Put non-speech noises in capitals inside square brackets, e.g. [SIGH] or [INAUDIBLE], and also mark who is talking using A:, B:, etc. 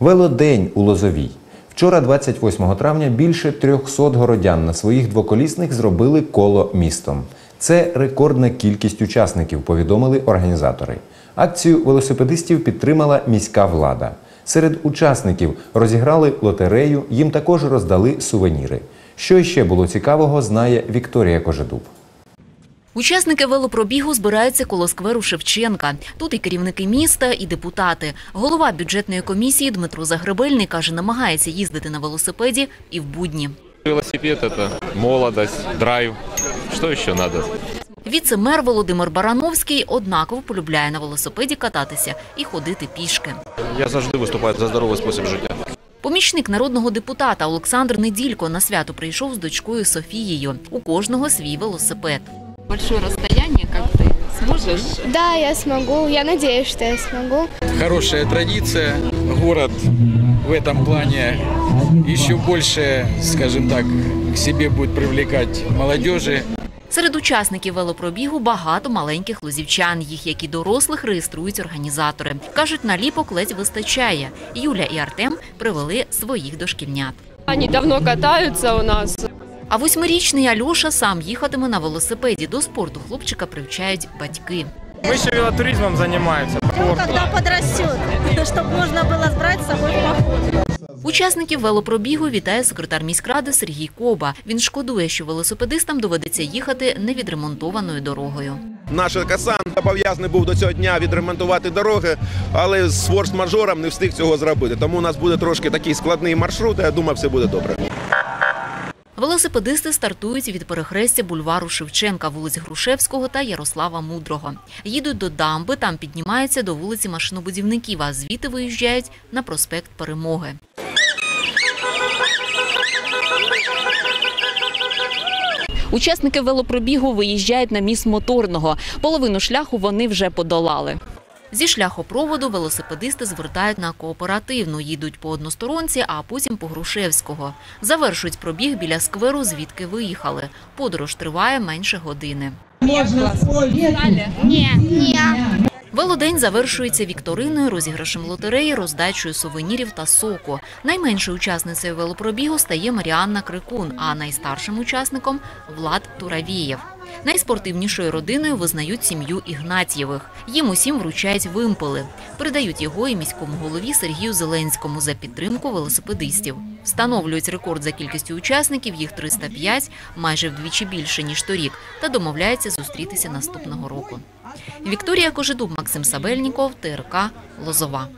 A: Велодень у Лозовій. Вчора, 28 травня, більше 300 городян на своїх двоколісних зробили коло містом. Це рекордна кількість учасників, повідомили організатори. Акцію велосипедистів підтримала міська влада. Серед учасників розіграли лотерею, їм також роздали сувеніри. Що ще було цікавого, знає Вікторія Кожедуб.
B: Учасники велопробігу збираються коло скверу Шевченка. Тут і керівники міста, і депутати. Голова бюджетної комісії Дмитро Загребельний каже, намагається їздити на велосипеді і в будні.
C: Велосипед – это молодость, драйв. Что еще надо?
B: Віце-мер Володимир Барановський однаково полюбляє на велосипеді кататися і ходити пішки.
D: Я завжди виступаю за здоровий спосіб життя.
B: Помічник народного депутата Олександр Неділько на свято прийшов з дочкою Софією. У кожного свій велосипед.
E: Большое расстояние, как ты сможешь?
F: Да, я смогу. Я надеюсь, что я смогу.
G: хорошая традиция. Город в этом плане еще больше, скажем так, к себе будет привлекать молодежи.
B: Серед учасників велопробігу багато маленьких лозівчан. Їх, як і дорослих, реєструють організатори. Кажуть, наліпок ледь вистачає. Юля і Артем привели своїх дошкільнят.
E: Они давно катаются у нас.
B: А восьмирічний Альоша сам їхатиме на велосипеді. До спорту хлопчика привчають батьки.
H: Мы еще велотуризмом занимаемся.
I: Ну, когда подрастет, чтобы [LAUGHS] можно было брать с собой в поход.
B: Учасників велопробігу вітає секретар міськради Сергій Коба. Він шкодує, що велосипедистам доведеться їхати невідремонтованою дорогою.
D: Наш Касан зобов'язаний був до цього дня відремонтувати дороги, але з форс-мажором не встиг цього зробити. Тому у нас буде трошки такий складний маршрут. і Я думаю, все буде добре.
B: Велосипедисти стартують від перехрестя бульвару Шевченка, вулиць Грушевського та Ярослава Мудрого. Їдуть до дамби, там піднімаються до вулиці машинобудівників, а звідти виїжджають на проспект Перемоги. Учасники велопробігу виїжджають на міст моторного. Половину шляху вони вже подолали. Зі шляхопроводу велосипедисти звертають на кооперативну, їдуть по односторонці, а потім по Грушевського. Завершують пробіг біля скверу, звідки виїхали. Подорож триває менше години. Велодень завершується вікториною, розіграшем лотереї, роздачею сувенірів та соку. Найменшою учасницею велопробігу стає Маріанна Крикун, а найстаршим учасником Влад Туравієв. Найспортивнішою родиною визнають сім'ю Ігнатьєвих. Їм усім вручають вимпели. Передають його і міському голові Сергію Зеленському за підтримку велосипедистів. Встановлюють рекорд за кількістю учасників, їх 305, майже вдвічі більше, ніж торік, та домовляються зустрітися наступного року. Вікторія Кожедуб, Максим Сабельніков, ТРК Лозова.